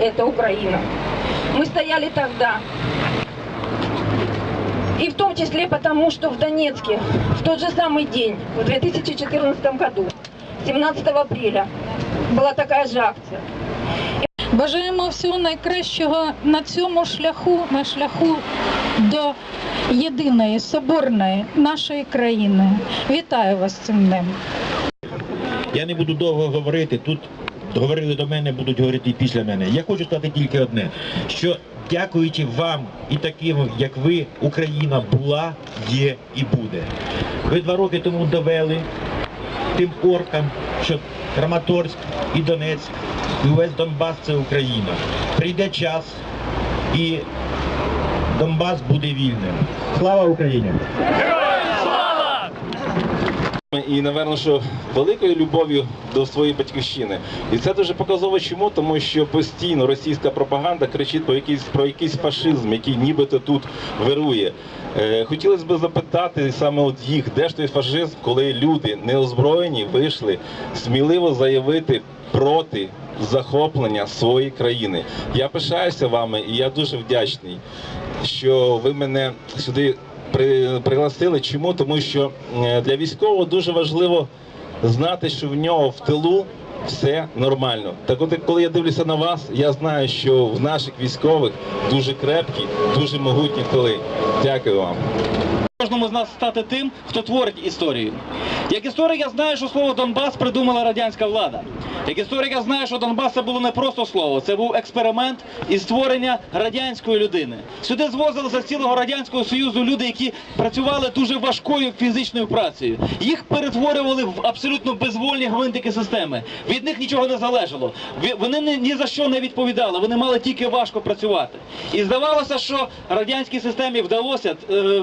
это Украина. Мы стояли тогда. И в том числе потому, что в Донецке в тот же самый день, в 2014 году, 17 апреля, была такая же акция. Бажаємо всього найкращого на цьому шляху, на шляху до єдиної соборної нашої країни. Вітаю вас з цим днем. Я не буду довго говорити. Тут говорили до мене, будуть говорити і після мене. Я хочу сказати тільки одне: що дякуючи вам і таким, як ви, Україна була, є і буде. Ви два роки тому довели тим оркам, що Краматорськ і Донецьк, і увесь Донбас це Україна. Прийде час і Донбас буде вільним. Слава Україні! І, напевно, що великою любов'ю до своєї батьківщини. І це дуже показово чому, тому що постійно російська пропаганда кричить про якийсь, про якийсь фашизм, який нібито тут вирує. Е, хотілося б запитати саме от їх, де ж той фашизм, коли люди неозброєні вийшли сміливо заявити проти захоплення своєї країни. Я пишаюся вами і я дуже вдячний, що ви мене сюди при, пригласили. Чому? Тому що е, для військового дуже важливо знати, що в нього в тилу все нормально. Так от, коли я дивлюся на вас, я знаю, що в наших військових дуже крепкі, дуже могутні тили. Дякую вам. Кожному з нас стати тим, хто творить історію. Як історик я знаю, що слово Донбас придумала радянська влада. Як історик я знаю, що Донбас це було не просто слово, це був експеримент із створення радянської людини. Сюди звозилися з цілого радянського союзу люди, які працювали дуже важкою фізичною працею. Їх перетворювали в абсолютно безвольні гвинтики системи. Від них нічого не залежало. Вони ні, за що не відповідали. Вони мали тільки важко працювати. І здавалося, що радянській системі вдалося е,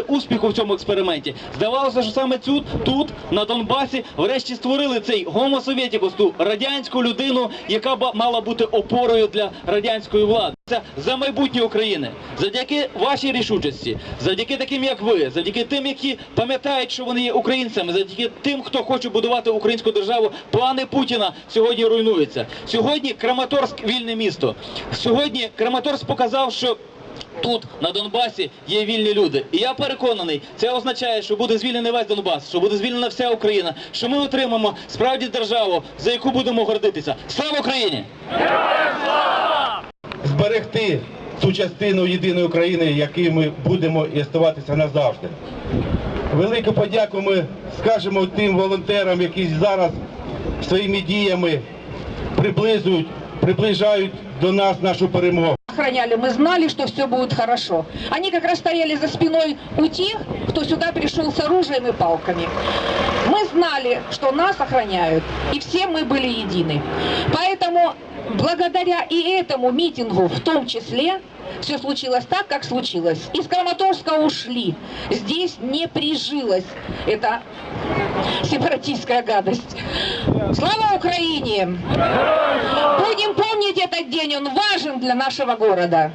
успіху в цьому експерименті. Здавалося, що саме тут, тут, на Донбасі, врешті створили цей гомо совєтікус, ту радянську людину, яка мала бути опорою для радянської влади. Це за майбутнє України. Завдяки вашій рішучості, завдяки таким, як ви, завдяки тим, які пам'ятають, що вони є українцями, завдяки тим, хто хоче будувати українську державу, плани Путіна сьогодні руйнуються. Сьогодні Краматорськ вільне місто. Сьогодні Краматорськ показав, що Тут на Донбасі є вільні люди, і я переконаний, це означає, що буде звільнений весь Донбас, що буде звільнена вся Україна, що ми отримаємо справді державу, за яку будемо гордитися. Слава Україні! зберегти цю частину єдиної України, якою ми будемо і оставатися назавжди. Велику подяку ми скажемо тим волонтерам, які зараз своїми діями приблизують, приближають до нас нашу перемогу. Охраняли, мы знали, что все будет хорошо. Они как раз стояли за спиной у тех, кто сюда пришел с оружием и палками. Мы знали, что нас охраняют, и все мы были едины. Поэтому благодаря и этому митингу в том числе, все случилось так, как случилось. Из Краматорска ушли. Здесь не прижилась эта сепаратистская гадость. Слава Украине! Будем помнить этот день, он важен для нашего города.